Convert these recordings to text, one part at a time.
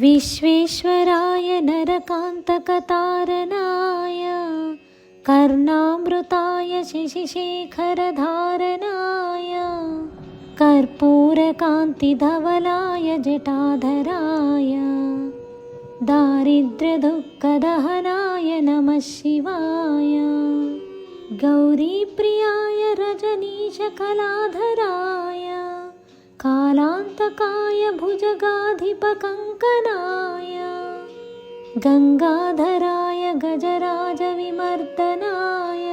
विश्वेश्वराय नरकान्तकतारणाय कर्णामृताय शशिशेखरधारणाय कर्पूरकान्तिधवलाय जटाधराय दारिद्र्यदुःखदहनाय नमः शिवाय गौरीप्रियाय रजनीशकलाधराय कालान्तकाय भुजगाधिपकङ्कनाय गङ्गाधराय गजराजविमर्दनाय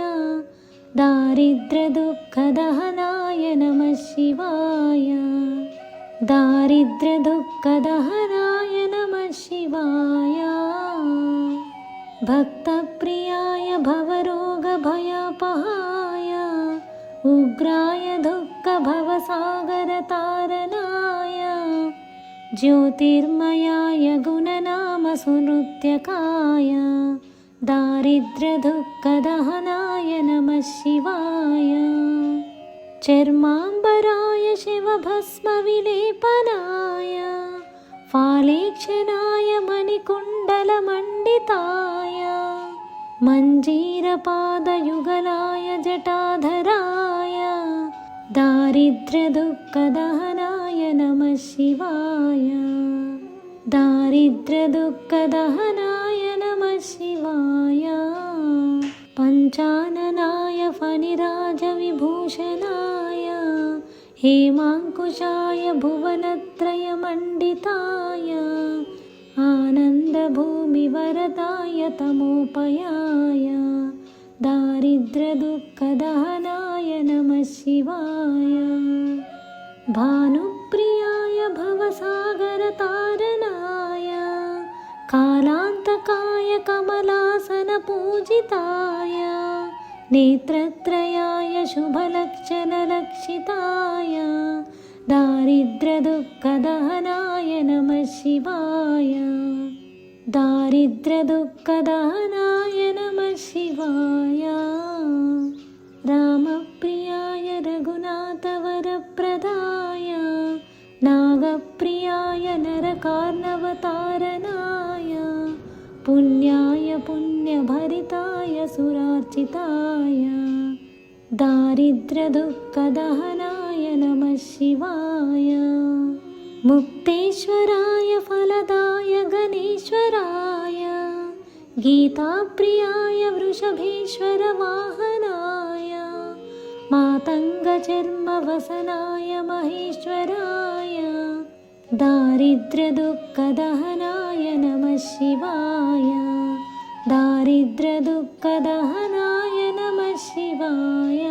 दारिद्र्यदुःखदहनाय नमः शिवाय दारिद्र्यदुःखदहनाय नमः शिवाय। भक्तप्रियाय भवरोगभयपहाय उग्राय दुःखभवसागरतारणाय ज्योतिर्मयाय गुणनामसुनृत्यकाय दारिद्र्यदुःखदहनाय नमः शिवाय। चर्माम्बराय शिवभस्मविलेपनाय फालेक्षणाय मणिकुण्डलमण्डिताय मञ्जीरपादयुगलाय जटाधराय दारिद्र्यदुःखदहनाय नमः शिवाय दारिद्र्यदुःखदहनाय नमः शिवाय पञ्चाननाय फणिराजविभूषणाय हेमाङ्कुशाय भुवनत्रयमण्डिताय आनन्दभूमिवरदाय तमोपयाय दारिद्र्यदुःखदहनाय नमः शिवाय। भानुप्रियाय भवसागरतारणाय कालान्तकाय कमलासनपूजिताय नेत्रत्रयाय शुभलक्षणलक्षिताय दारिद्र्यदुःखदहनाय नमः शिवाय। दारिद्र्यदुःखदहनाय नमः शिवाय। रामप्रियाय रघुनाथवरप्रदाय। नागप्रियाय नरकार्णवतारणाय पुण्याय पुण्यभरिताय सुरार्चिताय। दारिद्र्यदुःखदहनाय नमः शिवाय मुक्तेश्वराय फलदाय गणेश्वराय गीताप्रियाय वृषभेश्वरवाहनाय मातङ्गचर्मवसनाय महेश्वराय दारिद्र्यदुःखदहनाय नमः शिवाय दारिद्र्यदुःखदहनाय नमः शिवाय